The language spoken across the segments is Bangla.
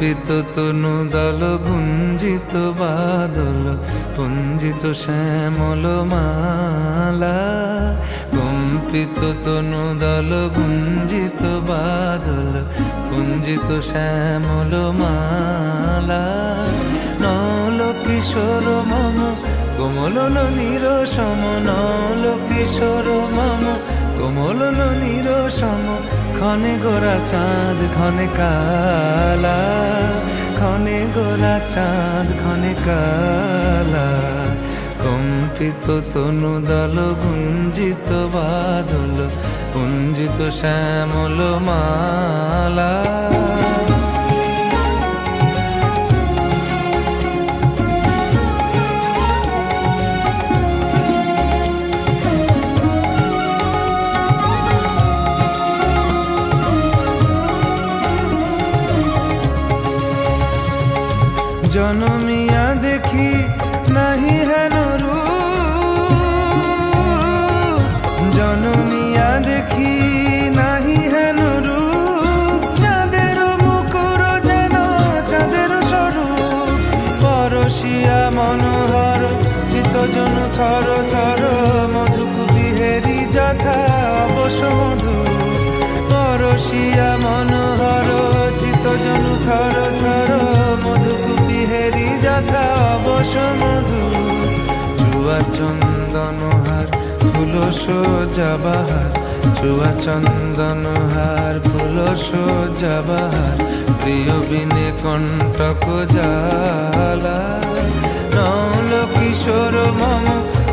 কম্পিত তনু দল, গুঞ্জিত বাদল, পুঞ্জিত শ্যামল মালা। কম্পিত তনু দল, গুঞ্জিত বাদল, পুঞ্জিত শ্যামল মালা। নল কিশোর মম, কোমল নীর সম নল কিশোর মম কোমল নীর সম খনে গোরা চাঁদ খনে কালা। খনে গোরা চাঁদ খনে কালা। কম্পিত তনু দল, গুঞ্জিত বাদল, পুঞ্জিত শ্যামল মালা। জনমিয়া দেখি নাহি হেন জনমিয়া দেখি নাহি হেন রূপ। চাঁদের মুকুর যেন চাঁদের স্বরূপ। পরশিয়া মনোহর চিতজন থর থর, মধুকুপি হেরি যথা অবশ মধু পরশিয়া মধু চুয়া চন্দন হার ফুল সোজা বাহার চুয়া চন্দন হার ফুল সোজা বাহার প্রিয় বিনে কণ্টক জালা নল কিশোর মম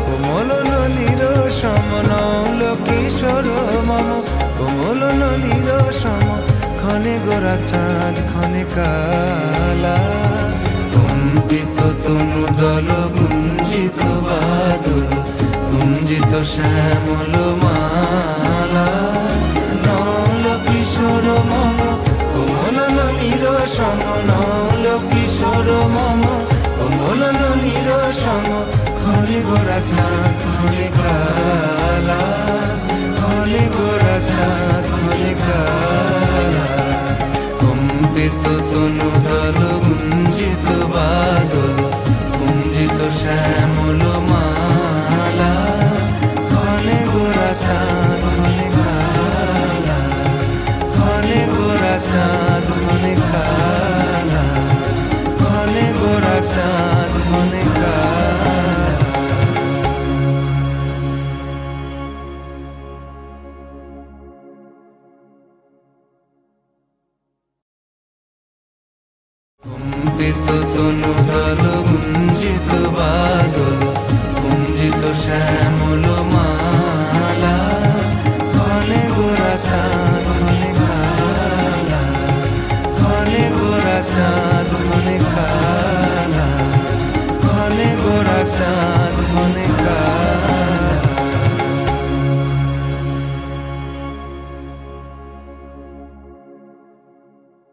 কোমল নলির সম নল কিশোর মম কোমল নলির সম ক্ষণে গোরা চাঁদ ক্ষণে কালা কম্পিত তনু শ্যামল মালা, নল কিশোর মম, কোমল নলির সম, নল কিশোর মম, কোমল নলির সম, খলে গোরা চাঁদ, খলি কালা খলে গোরা চাঁদ, খলে কালা কম্পিত